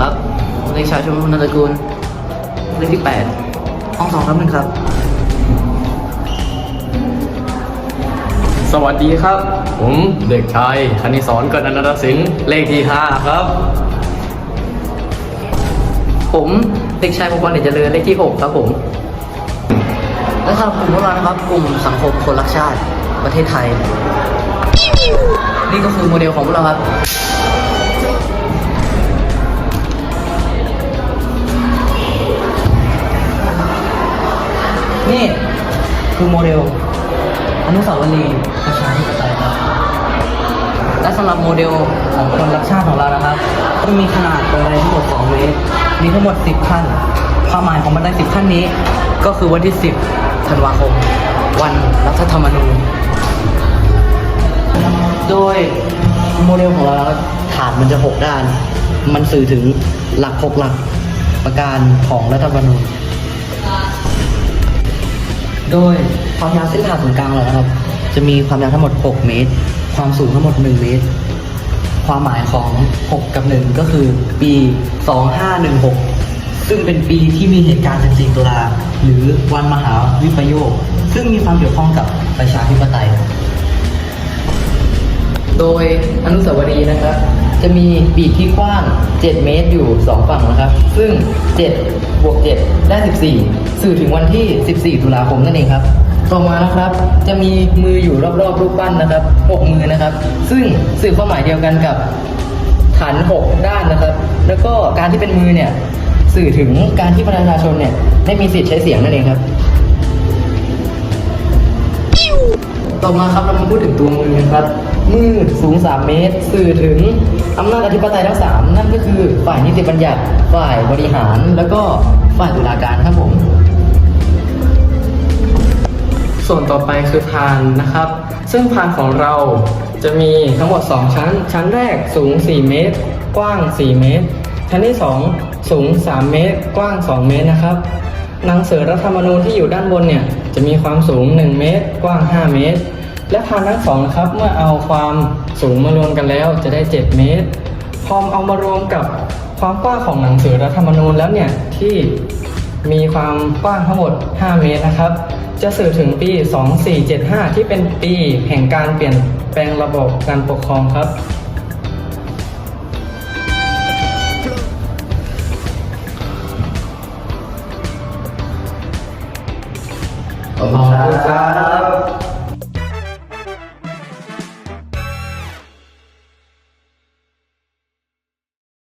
ครับเด็กชายชมพูนันตระกูล เลขที่แปดห้องสองครับหนึ่งครับ สวัสดีครับ ผมเด็กชายคณิสรกนันทสิงห์เลขที่ห้าครับ ผมเด็กชายมงคลเดชเจริญเลขที่หกครับผม และสำหรับกลุ่มพวกเรานะครับ กลุ่มสังคมคนรักชาติประเทศไทย นี่ก็คือโมเดลของพวกเราครับ นี่คือโมเดลอนุสาวรีย์ประชาธิปไตยครับและสำหรับโมเดลของคนรักชาติของเรานะครับจะมีขนาดบันไดทั้งหมด2เมตรมีทั้งหมด 10ขั้นความหมายของบันได10ขั้นนี้ ก็คือวันที่ 10ธันวาคม วันรัฐธรรมนูญ โดยโมเดลของเราฐานมันจะ 6 ด้าน มันสื่อถึงหลัก 6 หลักประการของรัฐธรรมนูญ โดยความยาวเส้นผ่าศูนย์กลางเรานะครับ จะมีความยาวทั้งหมด 6 เมตร ความสูงทั้งหมด 1 เมตร ความหมายของ 6 กับ 1 ก็คือปี 2516 ซึ่งเป็นปีที่มีเหตุการณ์14ตุลาหรือวันมหาวิปโยค ซึ่งมีความเกี่ยวข้องกับประชาธิปไตย โดยอนุสาวรีย์นะครับ จะมีปีกที่กว้าง 7 เมตรอยู่ 2 ฝั่งนะครับ ซึ่ง 7 บวก 7 ได้ 14 สื่อถึงวันที่ 14 ตุลาคมนั่นเองครับ ต่อมานะครับ จะมีมืออยู่รอบๆรูปปั้นนะครับ 6 มือนะครับ ซึ่งสื่อความหมายเดียวกันกับฐาน 6 ด้านนะครับ แล้วก็การที่เป็นมือเนี่ย สื่อถึงการที่ประชาชนเนี่ยได้มีสิทธิ์ใช้เสียงนั่นเองครับต่อมาครับเรามาพูดถึงตัวมือครับ มือสูง 3 เมตร สื่อถึงอำนาจอธิปไตยทั้ง 3 นั่นก็คือฝ่ายนิติบัญญัติ ฝ่ายบริหาร แล้วก็ฝ่ายตุลาการครับผม ส่วนต่อไปคือพานนะครับ ซึ่งพานของเราจะมีทั้งหมด 2 ชั้น ชั้นแรกสูง 4 เมตร กว้าง 4 เมตร ชั้นที่ 2 สูง 3 เมตร กว้าง 2 เมตรนะครับหนังสือรัฐธรรมนูญที่อยู่ด้านบนเนี่ยจะมีความสูง 1 เมตร กว้าง 5 เมตร และทานทั้งสองนะครับเมื่อเอาความสูงมารวมกันแล้วจะได้ 7 เมตร พอเอามารวมกับความกว้างของหนังสือรัฐธรรมนูญแล้วเนี่ยที่มีความกว้างทั้งหมด 5 เมตรนะครับ จะสื่อถึงปี 2475 ที่เป็นปีแห่งการเปลี่ยนแปลงระบบการปกครองครับ ขอบคุณครับ